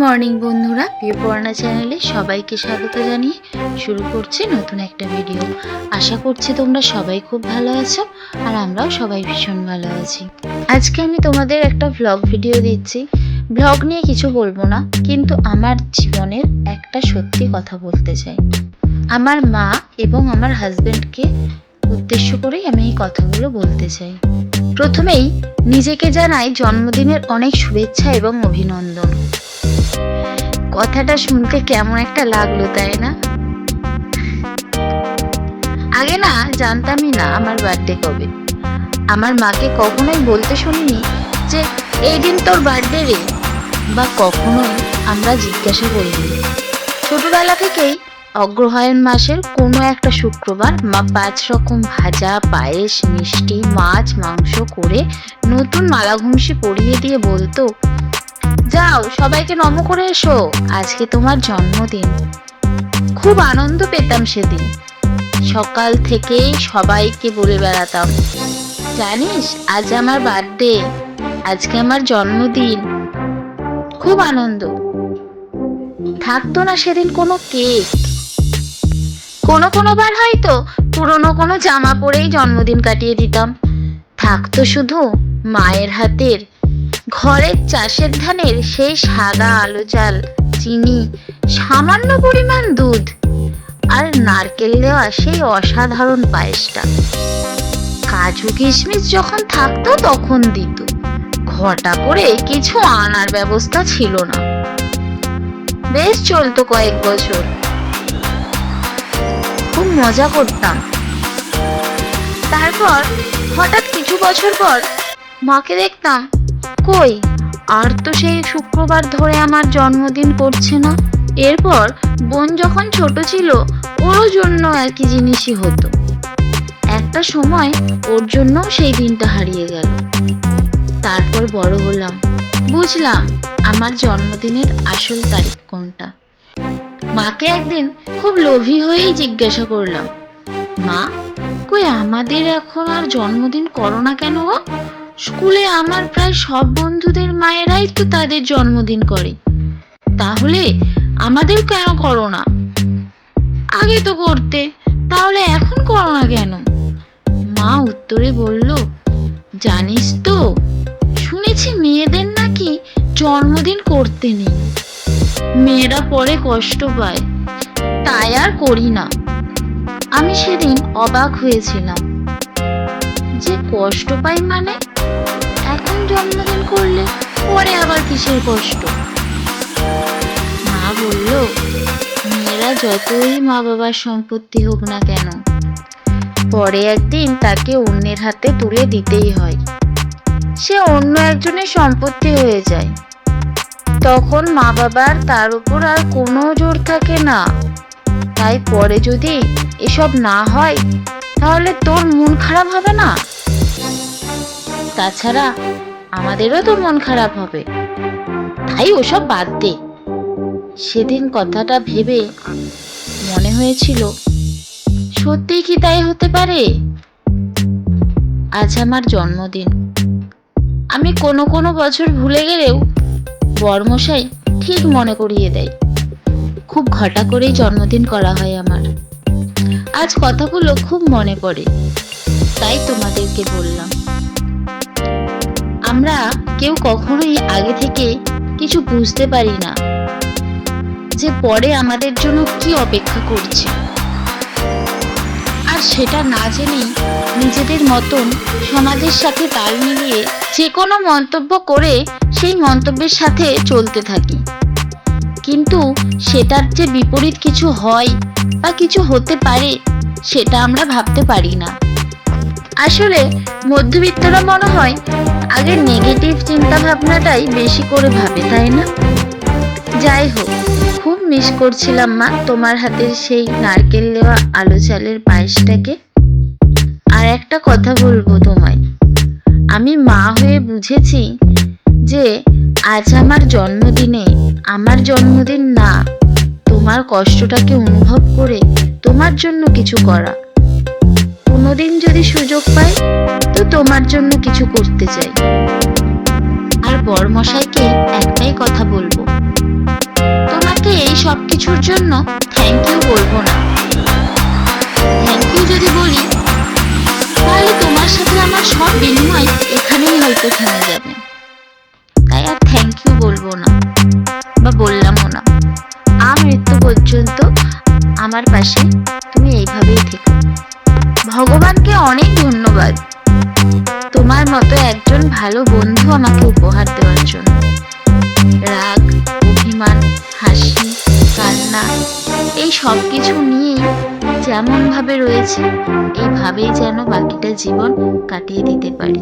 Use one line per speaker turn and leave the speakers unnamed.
Morning বন্ধুরা। পড়ানা চ্যানেলে সবাইকে স্বাগত জানিয়ে শুরু করছি নতুন একটা ভিডিও। আশা করছি তোমরা সবাই খুব ভালো আছো আর আমরাও সবাই ভীষণ ভালো আছি। আজকে আমি তোমাদের একটা ভ্লগ ভিডিও দিচ্ছি। ভ্লগ নিয়ে কিছু বলব না, কিন্তু আমার জীবনের একটা সত্যি কথা বলতে চাই। আমার মা এবং আমার হাজবেন্ডকে উদ্দেশ্য করেই আমি এই কথাগুলো বলতে চাই। প্রথমেই, নিজেকে জানাই জন্মদিনের অনেক শুভেচ্ছা এবং অভিনন্দন। কথাটা শুনতে কেমন একটা লাগল, তাই না? আগে না জানতামই না আমার বার্থডে কবে। আমার মাকে কখনোই বলতে শুনিনি যে এই দিন তোর বার্থডে রে, বা কখনোই আমরা জিজ্ঞাসা করিনি। ছোটবেলা থেকেই অগ্রহায়ণ মাসের কোনো একটা শুক্রবার মা পাঁচ রকম ভাজা, পায়েস, মিষ্টি, মাছ, মাংস করে নতুন মালাঘুমসি পরিয়ে দিয়ে বলতো যাও, সবাইকে নম করে এসো। আজকে তোমার জন্মদিন। খুব আনন্দ পেতাম সেদিন। সকাল থেকেই সবাইকে বলে বেড়াতাম। জানিস, আজ আমার বার্থডে আজকে আমার জন্মদিন। খুব আনন্দ। থাকতো না সেদিন কোনো কেক। কোনো কোনো বার হয়তো পুরনো কোনো জামা পরেই জন্মদিন কাটিয়ে দিতাম। থাকতো শুধু মায়ের হাতের ঘরের চাষের ধানের সেই সাদা আলো চাল, চিনি, সামান্য পরিমাণ দুধ আর নারকেল দেওয়া সেই অসাধারণ পায়েসটা। কাজু কিশমিশ যখন থাকতো তখন দিত। ঘটা করে কিছু আনার ব্যবস্থা ছিল না। বেশ চলতো কয়েক বছর। খুব মজা করতাম। তারপর হঠাৎ কিছু বছর পর মাকে দেখতাম কই? আর তো সেই শুক্রবার ধরে আমার জন্মদিন করছে না। এরপর বোন যখন ছোট ছিল, ওরও জন্য একই জিনিসই হতো। একটা সময় ওর জন্য সেই দিনটা হারিয়ে গেল। তারপর বড় হলাম। বুঝলাম আমার জন্মদিনের আসল তারিখ কোনটা। মাকে একদিন খুব লোভী হয়েই জিজ্ঞাসা করলাম, মা, কই আমাদের এখন আর জন্মদিন করো না কেন গো? স্কুলে আমার প্রায় সব বন্ধুদের মায়েরাই তো তাদের জন্মদিন করে। তাহলে আমাদের কেন করো না? আগে তো করতে, তাহলে এখন করো না কেন? মা উত্তরে বলল, জানিস তো, শুনেছি মেয়েদের নাকি জন্মদিন করতে নেই। মেয়েরা পরে কষ্ট পায়, তাই আর করি না। আমি সেদিন অবাক হয়েছিলাম। যে কষ্ট পাই মানে? এখন জন্মদিন করলে পরে আবার কিসের কষ্ট? মা বলল, মেয়েরা যতই মা বাবার সম্পত্তি হোক না কেন, পরে একদিন তাকে অন্যের হাতে তুলে দিতেই হয়। সে অন্য একজনের সম্পত্তি হয়ে যায়। তখন মা বাবার তার উপর আর কোনো জোর থাকে না। তাই পরে যদি এসব না হয়, তাহলে তোর মন খারাপ হবে না? তাছাড়া আমাদেরও তো মন খারাপ হবে। তাই ওসব বাদ দে। সেদিন কথাটা ভেবে মনে হয়েছিল, সত্যি কি তাই হতে পারে? আজ আমার জন্মদিন। আমি কোনো কোনো বছর ভুলে গেলেও বর্মশাই ঠিক মনে করিয়ে দেয়। খুব ঘটা করেই জন্মদিন করা হয় আমার। আজ কথাগুলো খুব মনে পড়ে, তাই তোমাদেরকে বললাম। আমরা কেউ কখনোই আগে থেকে কিছু বুঝতে পারি না যে পরে আমাদের জন্য কি অপেক্ষা করছে। আর সেটা না জেনেই নিজেদের মতন সমাজের সাথে তাল মিলিয়ে যে কোনো মন্তব্য করে সেই মন্তব্যের সাথে চলতে থাকি। কিন্তু সেটার যে বিপরীত কিছু হয় বা কিছু হতে পারে, সেটা আমরা ভাবতে পারি না। আসলে মধ্যবিত্তরা মনে হয় আগে নেগেটিভ চিন্তা ভাবনাটাই বেশি করে ভাবে, তাই না? যাই হোক, খুব মিস করছিলাম মা তোমার হাতের সেই নারকেল দেওয়া আলু চালের পায়েসটাকে। আর একটা কথা বলব তোমায়। আমি মা হয়ে বুঝেছি যে আজ আমার জন্মদিনে, আমার জন্মদিন না, তোমার কষ্টটাকে অনুভব করে তোমার জন্য কিছু করা। কোনোদিন যদি সুযোগ পাই, তো তোমার জন্য কিছু করতে চাই। আর বরমশাইকে একটাই কথা বলব। তোমাকে এই সব কিছুর জন্য থ্যাংক ইউ বলব না। থ্যাংক ইউ যদি বলি, তাহলে তোমার সাথে আমার সব বিনিময় এখানেই হয়তো থেমে যাবে। তাই আর থ্যাংক ইউ বলব না, বা বললামও না। আর মৃত্যু পর্যন্ত আমার পাশে তুমি এইভাবেই থেকো। ভগবানকে অনেক ধন্যবাদ। তোমার মতো একজন ভালো বন্ধু আমাকে উপহার দেওয়ার জন্য। রাগ, অভিমান, হাসি, কান্না, এই সব কিছু নিয়েই যেমন ভাবে রয়েছে, এইভাবেই যেন বাকিটা জীবন কাটিয়ে দিতে পারি।